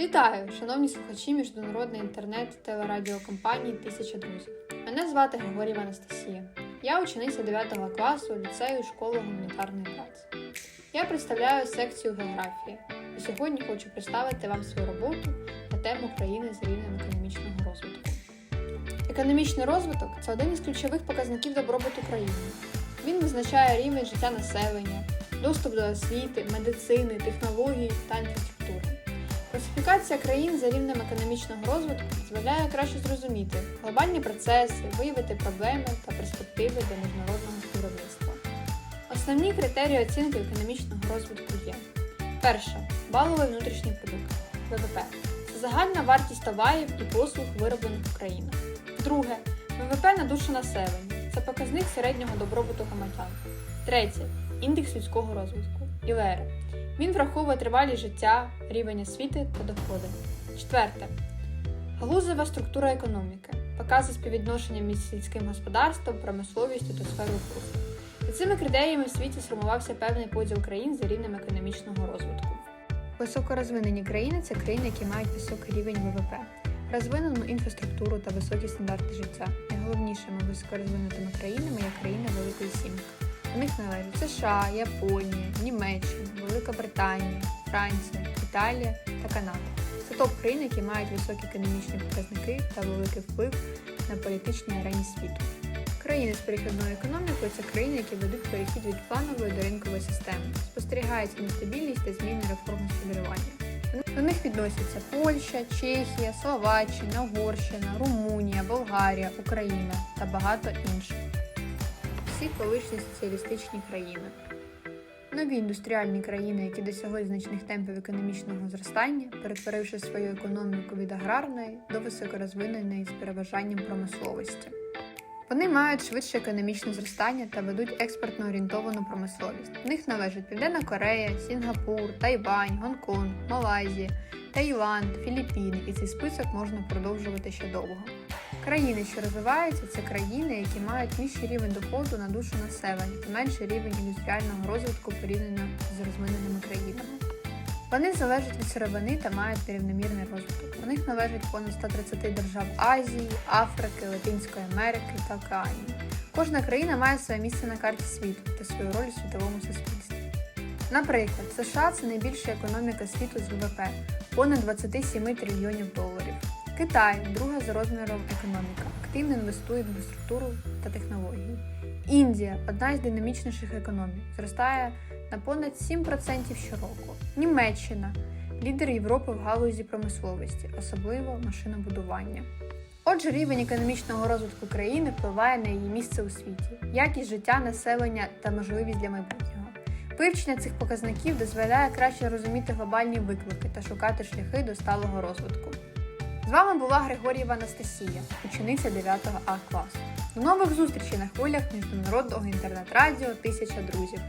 Вітаю, шановні слухачі міжнародної інтернет-телерадіокомпанії Тисяча друзів. Мене звати Григоріва Анастасія. Я учениця 9 класу ліцею школи гуманітарної праці. Я представляю секцію географії і сьогодні хочу представити вам свою роботу на тему країни з рівнем економічного розвитку. Економічний розвиток це один із ключових показників добробуту країни. Він визначає рівень життя населення, доступ до освіти, медицини, технологій та інфраструктури. Класифікація країн за рівнем економічного розвитку дозволяє краще зрозуміти глобальні процеси, виявити проблеми та перспективи для міжнародного співробітництва. Основні критерії оцінки економічного розвитку є: перше валовий внутрішній продукт ВВП. Це загальна вартість товарів і послуг, вироблених в країнах. Друге ВВП на душу населення. Це показник середнього добробуту громадян. Третє індекс людського розвитку ІЛР. Він враховує тривалість життя, рівень освіти та доходи. Четверте. Галузова структура економіки показує співвідношення між сільським господарством, промисловістю та сферою послуг. За цими критеріями в світі сформувався певний поділ країн за рівнем економічного розвитку. Високорозвинені країни це країни, які мають високий рівень ВВП, розвинену інфраструктуру та високі стандарти життя. Найголовнішими високорозвинутими країнами є країни Великої Сімки. У них належать США, Японія, Німеччина, Велика Британія, Франція, Італія та Канада. Це топ країн, які мають високі економічні показники та великий вплив на політичній арені світу. Країни з перехідною економікою це країни, які ведуть перехід від планової до ринкової системи. Спостерігається нестабільність та зміни реформ господарювання. До них відносяться Польща, Чехія, Словаччина, Угорщина, Румунія, Болгарія, Україна та багато інших всі колишні соціалістичні країни. Нові індустріальні країни, які досягли значних темпів економічного зростання, перетворивши свою економіку від аграрної до високорозвиненої з переважанням промисловості. Вони мають швидше економічне зростання та ведуть експортно орієнтовану промисловість. В них належать Південна Корея, Сінгапур, Тайвань, Гонконг, Малайзія, Таїланд, Філіппіни, і цей список можна продовжувати ще довго. Країни, що розвиваються, це країни, які мають нижчий рівень доходу на душу населення та менший рівень індустріального розвитку порівняно з розвиненими країнами. Вони залежать від сировини та мають нерівномірний розвиток. У них належать понад 130 держав Азії, Африки, Латинської Америки та Океанії. Кожна країна має своє місце на карті світу та свою роль у світовому суспільстві. Наприклад, США це найбільша економіка світу з ВВП понад 27 трильйонів доларів. Китай друга за розміром економіка, активно інвестує в інфраструктуру та технології. Індія одна із динамічніших економік, зростає на понад 7% щороку. Німеччина лідер Європи в галузі промисловості, особливо машинобудування. Отже, рівень економічного розвитку країни впливає на її місце у світі, якість життя населення та можливість для майбутнього. Вивчення цих показників дозволяє краще розуміти глобальні виклики та шукати шляхи до сталого розвитку. З вами була Григорієва Анастасія, учениця 9 А класу. До нових зустрічей на хвилях міжнародного інтернет-радіо Тисяча друзів.